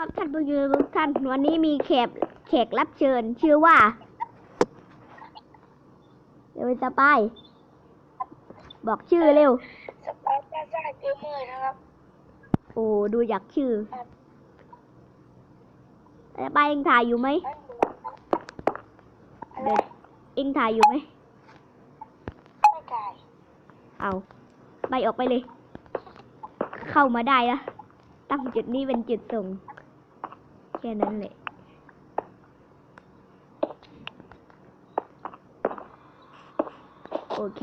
ครับท่านผู้ชมทุกท่านวันนี้มีแขกแขกรับเชิญ ชื่อว่าเร็วสปายบอกชื่อเร็ว สปาร์ตาซ่าเกมเมอร์นะครับ โอ้ดูจากชื่อสปายเองถ่ายอยู่ไหมอะไรเองถ่ายอยู่ไหมไม่จ่ายเอาไปออกไปเลย เข้ามาได้ละตั้งจุดนี้เป็นจุดส่ง แค่นั้นแหละโอเค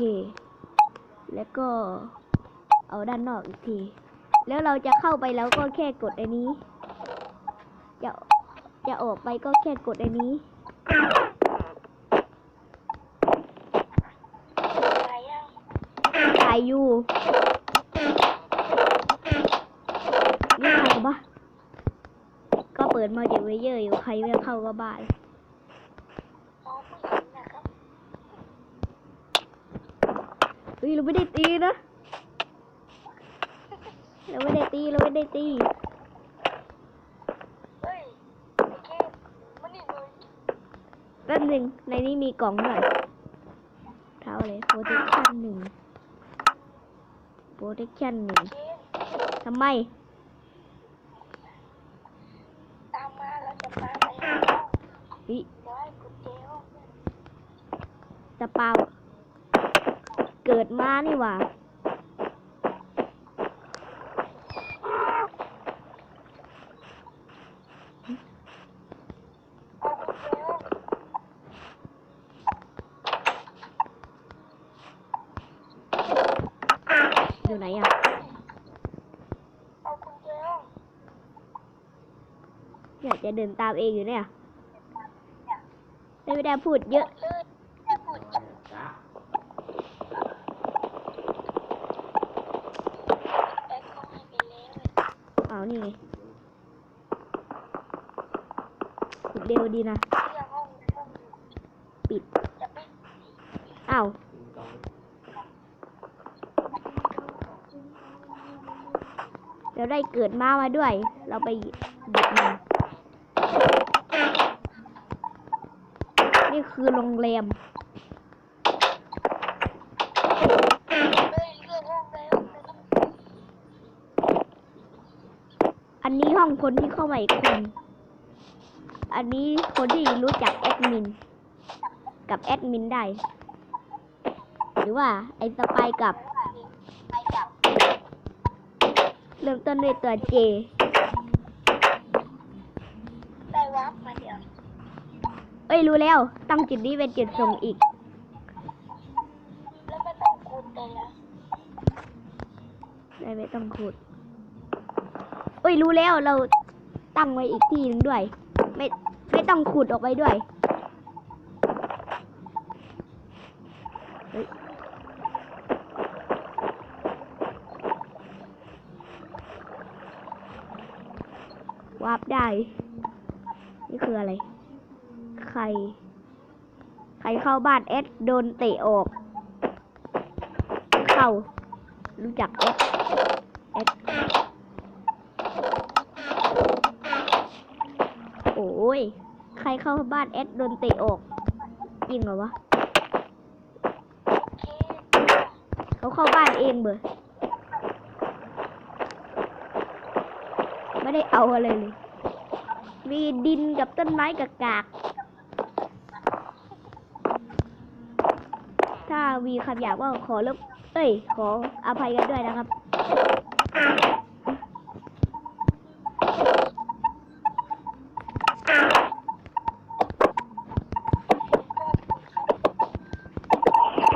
แล้วก็เอาด้านนอกอีกที แล้วเราจะเข้าไปแล้วก็แค่กดอันนี้ จะจะออกไปก็แค่กดอันนี้อะไรยังถ่ายอยู่นี่ใครกันปะก็เปิดมาเดี๋ยวเวเยอร์อยู่ใครไม่เข้าก็บ้านเฮ้ยเราไม่ได้ตีนะ เราไม่ได้ตี เราไม่ได้ตีแป๊บหนึ่งในนี้มีกล่องด้วยเท้าเลย protection หนึ่ง protection หนึ่งทำไม ตามมาเราจะพาไปห้อง เฮ้ย เดี๋ย วให้กุญแจห้องเนี่ยสปาวเกิดมานี่หว่าเอากุญแจห้องอยู่ไหนอะเอากุญแจห้องอยากจะเดินตามเองอยู่เนี่ย ไม่ได้พูดเยอะเลยแค่พูดแอ็กก็ให้ไปแล้วเอานี่ไงพูดเร็วดีนะ ปิดจะปิดอ้าวเราได้เกิดมามาด้วย เราไปหยิบมา นี่ คือโรงแรมอันนี้ห้องคนที่เข้ามาอีกคน อันนี้คนที่รู้จักแอดมิน กับแอดมินได้ หรือว่าไอ้สไปจับ เริ่มต้นด้วยตัวเจ ได้วับมาเดี๋ยว เอ้ยรู้แล้ว ตั้งจุดนี้เป็นจุดส่งอีก แล้วไม่ต้องคูณเลยนะได้ไม่ต้องขุดเอ้ยรู้แล้วเราตั้งไว้อีกที่หนึ่งด้วย ไม่ไม่ต้องขุดออกไปด้วยเฮ้ยวาร์ปได้นี่คืออะไร ใครใครเข้าบ้านเอสโดนเตะออก เข้า รู้จักเอสเอสโอ้ย ใครเข้าบ้านเอสโดนเตะออกจริงเหรอวะ เขาเข้าบ้านเองเบอร์ไม่ได้เอาอะไรเลย มีดินกับต้นไม้กากากๆถ้า มีคำหยาบว่าขอลบเอ้ย ขออภัยกันด้วยนะครับ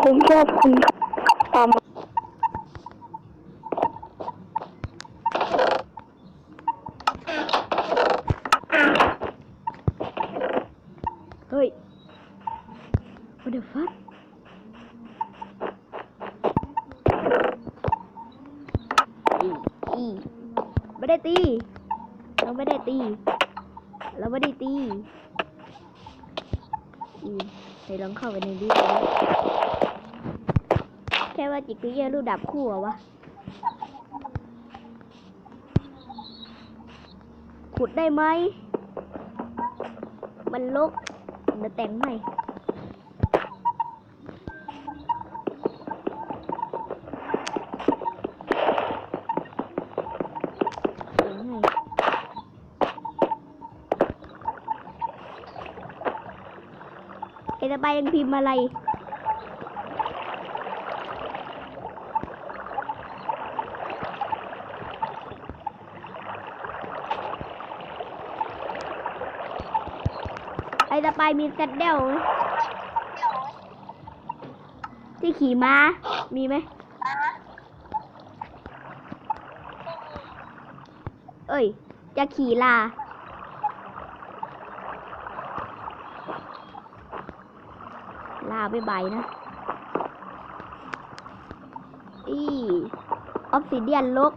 ผมชอบคุณตาม เฮ้ย what the fuck อีอี ไม่ได้ตี เราไม่ได้ตี เราไม่ได้ตีอีไหนลองเข้าไปในดิสแค่ว่าจิกเกอร์รูดับคู่เหรอวะ ขุดได้ไหม มันลกเดี๋ยวแต่งให้แต่งให้เอตา ไปยังพิมพ์อะไรไอตาไปมีแซดเดลไหมที่ขี่ม้า มีไหม เอ้ย จะขี่ลา ลา ไปใบนะอีออฟซิเดียนลก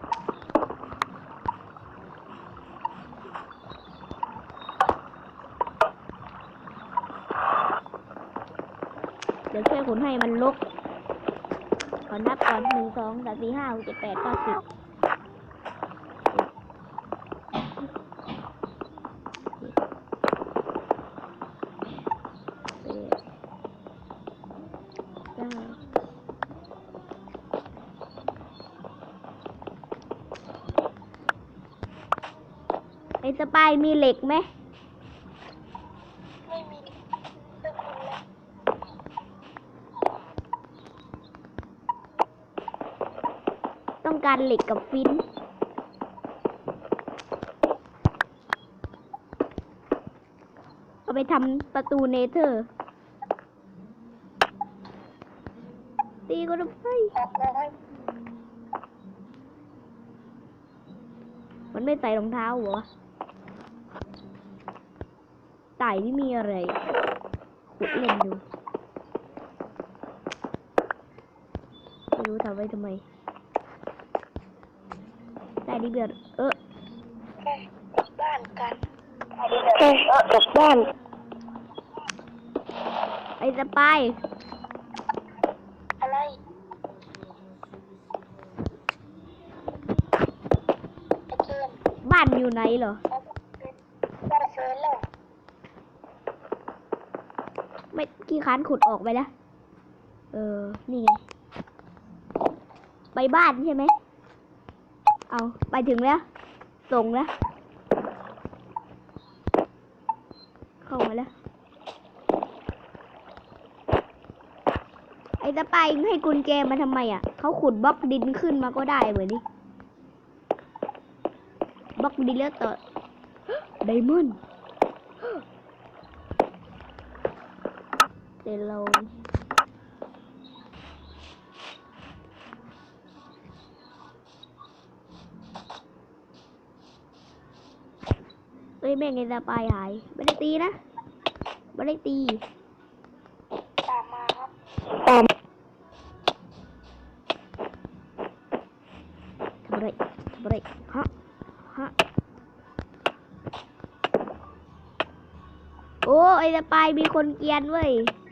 เดี๋ยวช่วยขนให้มันลกขอนับก่อนหนึ่งสองสามสี่ห้าหกเจ็ดแปดเก้าสิบเจ็ดเก้าไอ้ สปายมีเหล็กไหมไม่มีต้องการเหล็กกับฟินเอาไปทำประตูเนเธอร์ ตีก็ได้ไฟออกมาให้มันไม่ใส่รองเท้าเหรอ ไต่นี่มีอะไรขุดเล่นดูไม่รู้ทำไว้ทำไมไต่นี่เบียดเออแค่กลับบ้านกันแค่กลับบ้าน ไอ้สปายอะไรไอ้เกมบ้านอยู่ไหนเหรอ บ้านเฟิร์นแล้ว ไม่กี่ค้านขุดออกไปแล้ว เออ นี่ไง ไปบ้านใช่ไหม เอา ไปถึงแล้ว ส่งแล้ว เข้ามาแล้ว ไอ้ตะไปมึงให้กุญแจมาทำไมอะ เขาขุดบล็อกดินขึ้นมาก็ได้เหมือนนี่บล็อกดินแล้วต่อไดมอนด์ เดี๋ยวเราเฮ้ยแม่งไอ้ตาปลายหาย ไม่ได้ตีนะ ไม่ได้ตีตามมาครับตามทำอะไรทำอะไรฮะฮะโอ้ไอ้ตาปลายมีคนเกรียนเว้ยมัน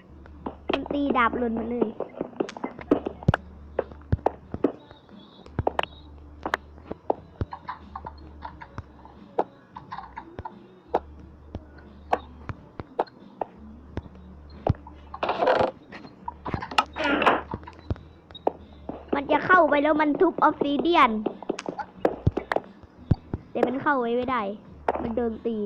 ตีดาบหล่นมาเลย มันจะเข้าไปแล้วมันทุบออฟซิเดียน แต่มันเข้าไว้ไม่ได้ มันโดนตี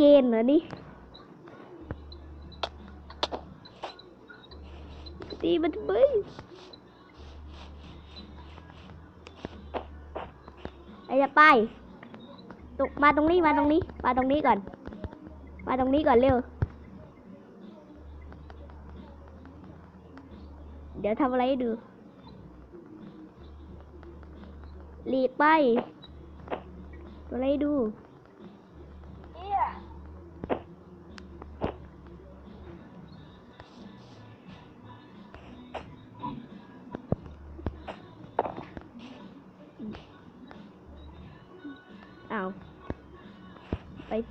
เกณฑ์เหรอนี่ตีมันไมไอ้จะไปตกมาตรงนี้มาตรงนี้ มาตรงนี้ก่อน มาตรงนี้ก่อนเร็ว เดี๋ยวทำอะไรให้ดูหลีกไปอะไรดู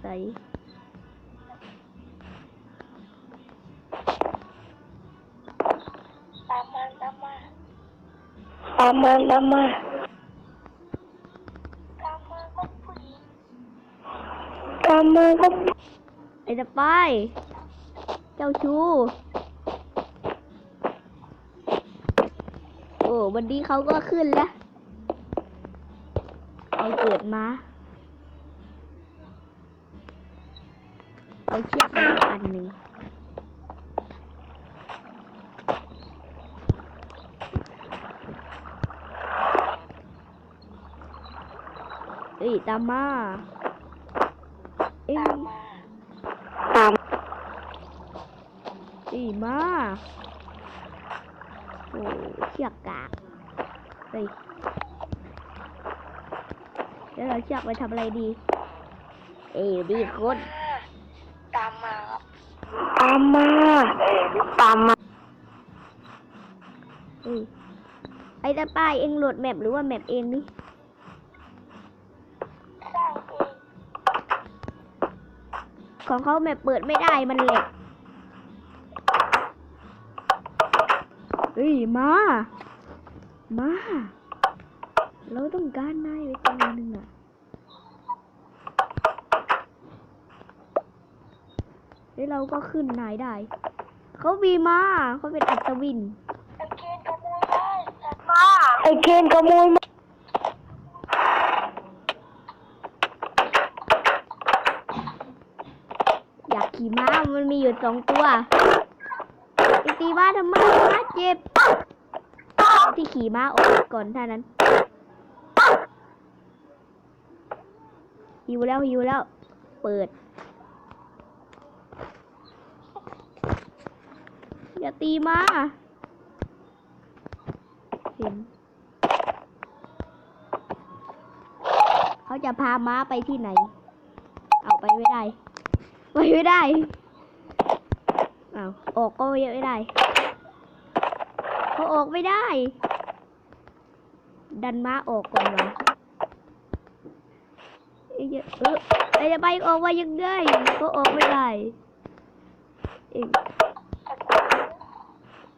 ใสตามมาตามมาตามมาตามมาตามมาก็ผู้หญิงตามมาก็ไอ้จะไป้ายเจ้าชูโอ้วันนี้เขาก็ขึ้นแล้ว เอาเกิดมา เอาเชือกมาอันนึ่งเอ้ยตามมาเอ้ยตามตามเอ้ยมาโอ้เชือกกากเฮ้ยแล้วเราเชือกไปทำอะไรดี เอ้ยดีคน ตามมา ตามมาเอ้ยไอ้ตาป้ายเองโหลดแมปหรือว่าแมปเองนี่สร้างเองของเขาแมปเปิดไม่ได้มันแหลกเฮ้ยมา มา เราต้องการนายไว้ตัวหนึ่งอะ แล้วเราก็ขึ้นนายได้ เขาบีมาเขาเป็นอัศวิน ไอเคนขโมยได้สัตว์มาไอเคนขโมยมาอยากขี่ม้ามันมีอยู่สองตัวไอตีม้าทำไมม้าเจ็บ ที่ขี่ม้าออกก่อนเท่านั้น หิวแล้วหิวแล้ว เปิด อย่า ตีม้าเห็นเขาจะพาม้าไปที่ไหน เอาไปไม่ได้ ไปไม่ได้อ้าวออกก็ไม่ได้ เขาออกไม่ได้ ดันม้าออกก่อนวะเอ้ยเออไอ้จะไปออกมายังไงก็ออกไม่ได้เอง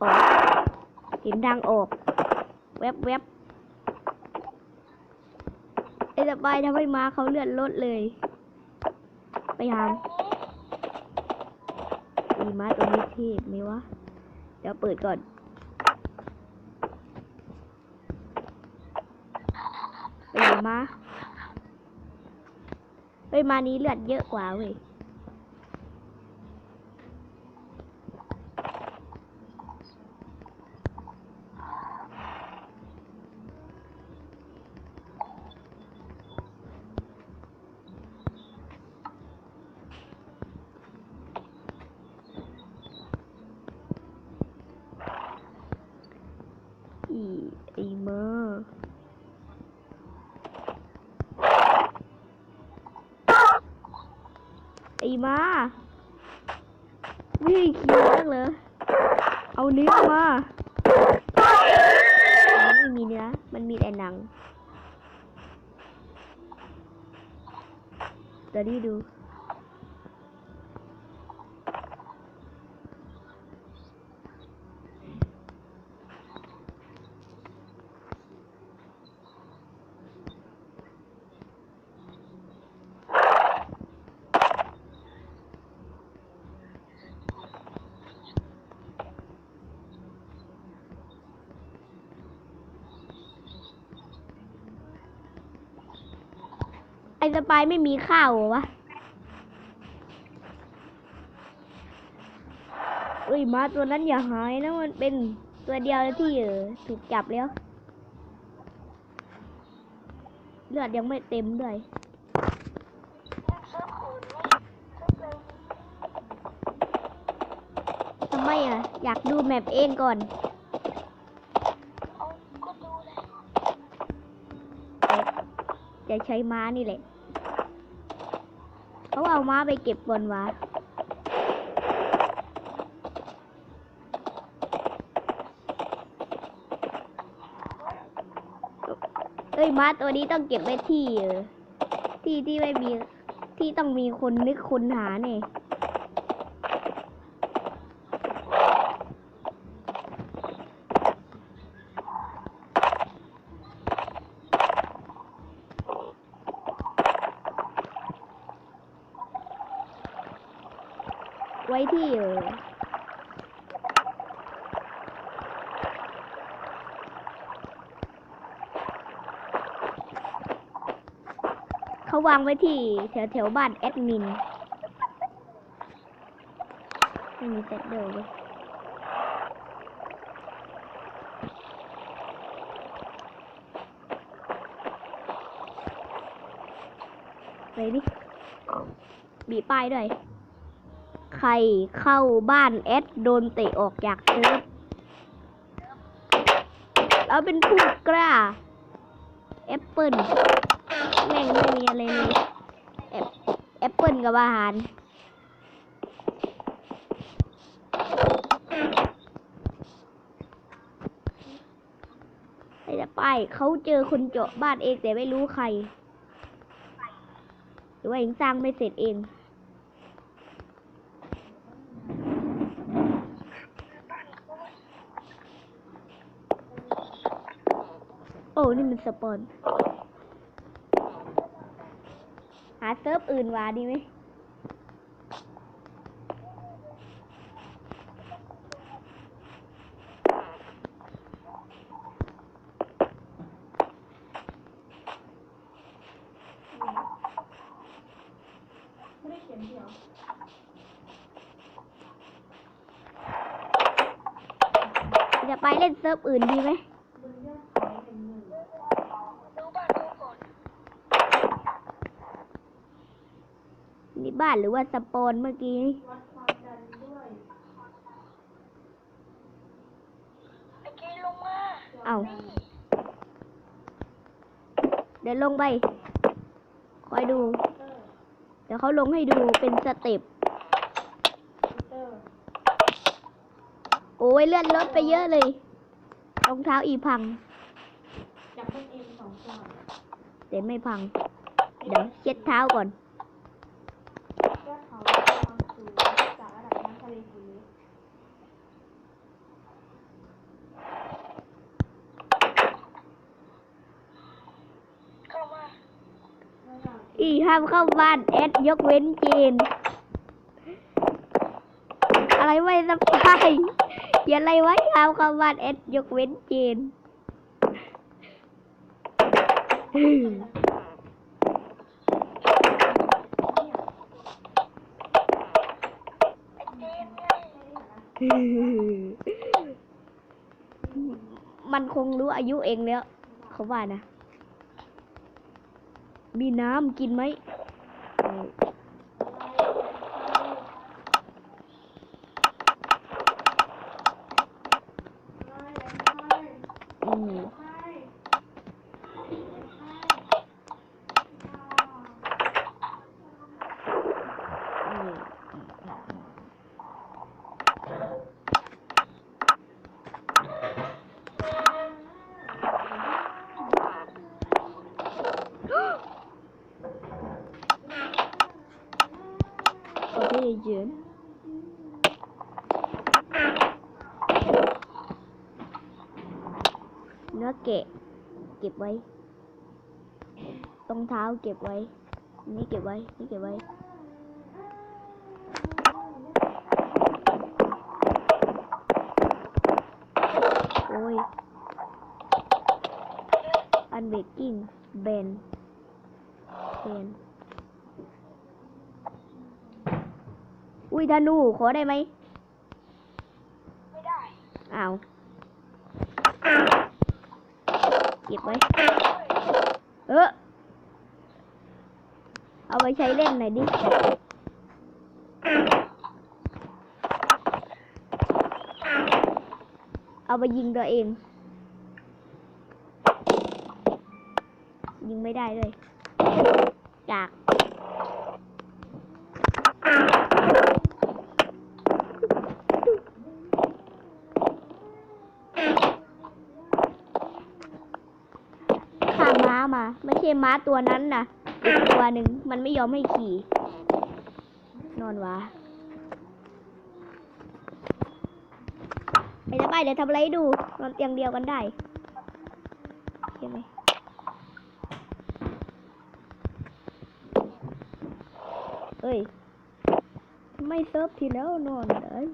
ออกเห็นทางออกแวบแวบไอ้จะไปทำให้ม้าเขาเลื่อนรถเลย ไปหางอีม้าตัวนี้เทพไหมวะ เดี๋ยวเปิดก่อน ไปดูมาเฮ้ยมานี้เลือดเยอะกว่าเว้ย อีไอเมอร์ไอีบ้าวิ่งขี่มากเลยเอาเนื้อมามันไม่มีเนื้อมันมีแต่หนังเดี๋ยวดู สปายไม่มีข้าวเหรอวะเอ้ยม้าตัวนั้นอย่าหายนะมันเป็นตัวเดียวที่เออถูกจับแล้ว เลือดยังไม่เต็มด้วยซื้อคืนนี่ซื้อเลยทำไมอะ อยากดูแมปเองก่อนเอาก็ดูเลยจะใช้ม้านี่แหละ เขาเอาม้าไปเก็บบนวะเอ้ยม้าตัวนี้ต้องเก็บไว้ที่เออที่ที่ไม่มีที่ต้องมีคนนึกคุณหาเนี่ย ว้ที่เออเขาวางไว้ที่แถวแถวบ้านแอดมินไม่มีเซตเดิลเลยไปดิบีป้ายด้วย ใครเข้าบ้านแอดโดนเตะออกจากเซิร์ฟเราเป็นผู้กล้าแอปเปิลแม่งไม่มีอะไรเลยแอปแอปเปิลกับอาหารไอ้จะไปเขาเจอคนเจาะบ้านเองแต่ไม่รู้ใคร หรือว่าเองสร้างไม่เสร็จเอง โอ้ นี่มัน สปอน หาเซิร์ฟอื่นวาดีไหมจะไปเล่นเซิร์ฟอื่นดีไหม ดูบ้านดูก่อน นี่บ้านหรือว่าสปอนเมื่อกี้ไอ้เกลงมาเอาเดี๋ยวลงไป คอยดู เดี๋ยวเขาลงให้ดูเป็นสเต็ป โอ้ยเลื่อนรถไปเยอะเลย รองเท้าอีพังจับต้นเอ็มสองตัวแต่ไม่พัง เดี๋ยวเช็ดเท้าก่อน ยอดเขาความสูงจากระดับน้ำทะเลกี่เมตร เข้ามา ระดับ อี ห้ามเข้าบ้านแอดยกเว้นเจนอะไรไว้สปายเขียนอะไรไว้ห้ามเข้าบ้านแอดยกเว้นเจนมันคงรู้อายุเองแล้ว เขาว่านะ มีน้ำกินไหมอออืมอืมโอเคเยืนเนื้อเกะ เก็บไว้รองเท้าเก็ บไว้นี่เก็บไว้นี่เก็บไว้โอ้ย อันเบกกิ้งเบนเบน อุ้ยธนูขอได้ไหมไม่ได้อ้าวเก็บไว้ เออเอาไปใช้เล่นหน่อยดิเอาไปยิงตัวเอง ยิงไม่ได้เลยจาก ฆ่าม้ามา ไม่ใช่ม้าตัวนั้นนะอีกตัวหนึ่งมันไม่ยอมให้ขี่ นอนวะไอ้จะไปเดี๋ยวทำอะไรดู นอนเตียงเดียวกันได้ใช่ไหมเอ้ย ไม่เซิร์ฟทีแล้วนอนเลย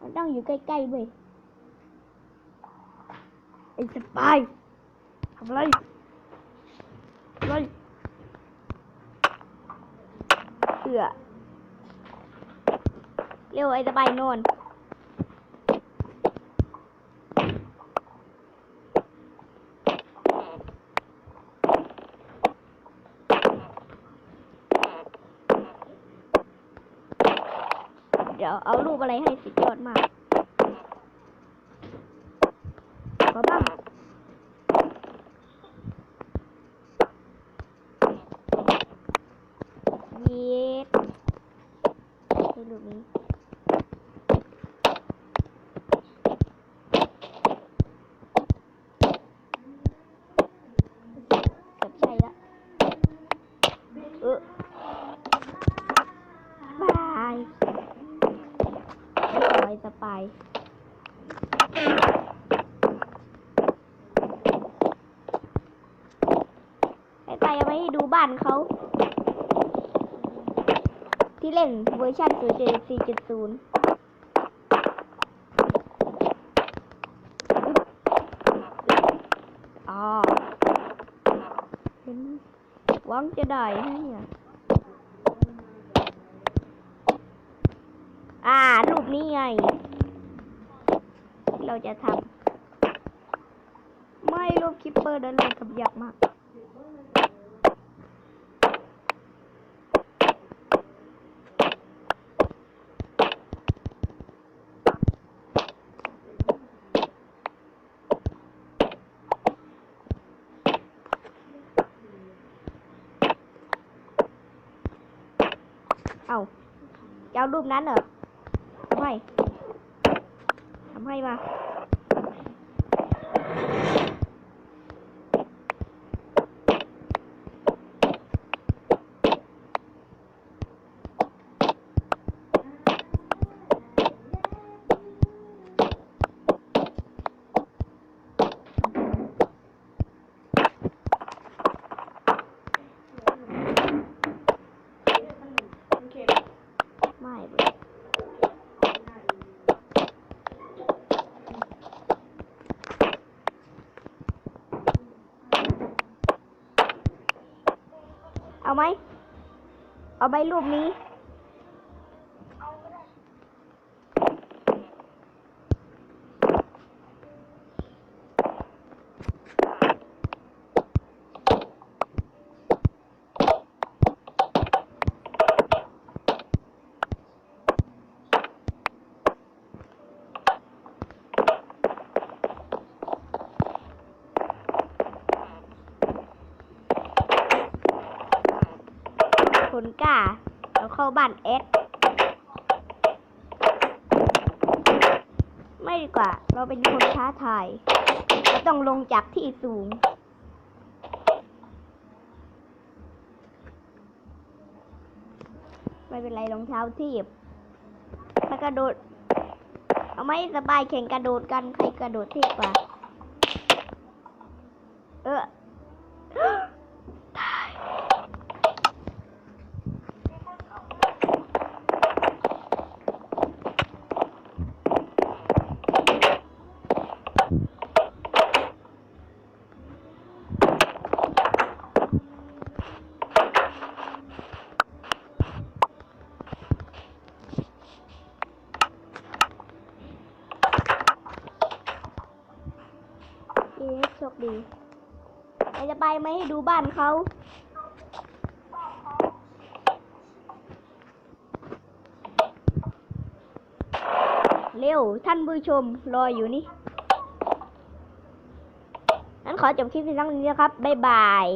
มันตั้งอยู่ใกล้ๆเว้ยไอ้สปาย ทำไรไรเสือเร็วไอ้สปายนอนเดี๋ยวเอารูปอะไรให้สุดยอดมากขอบ้างเย็ดให้รูปนี้ เกือบใช่ละเออบายไม่ปล่อยสปายไอ้ไปเอาไว้ให้ดู บ้านเขา ที่เล่นเวอร์ชัน0.4.0อ๋อเห็นหวังจะได้นะเนี่ยอ่า รูปนี้ไงที่เราจะทำ ไม่รูปคิปเปอร์เดินเลยกับยักมาก เอาจะเอารูปนั้นเหรอทำให้ทำให้มา โอเค ไม่เว้ยเอา ไหม เอาใบรูปนี้ คนกล้าเราเข้าบ้านเอสไม่ดีกว่า เราเป็นคนท้าทายเราต้องลงจากที่สูง ไม่เป็นไรรองเท้าทีบถ้ากระโดด เอาไม่สบายแข่งกระโดดกันใครกระโดดเทีบกว่า เออ ตาย เอ๊ะโชค ดีเราจะไปไหมให้ดูบ้านเขาเร็ว ท่านผู้ชมรออยู่นี่ นั้นขอจบคลิปเพียงเท่านี้นะครับ บ๊ายบาย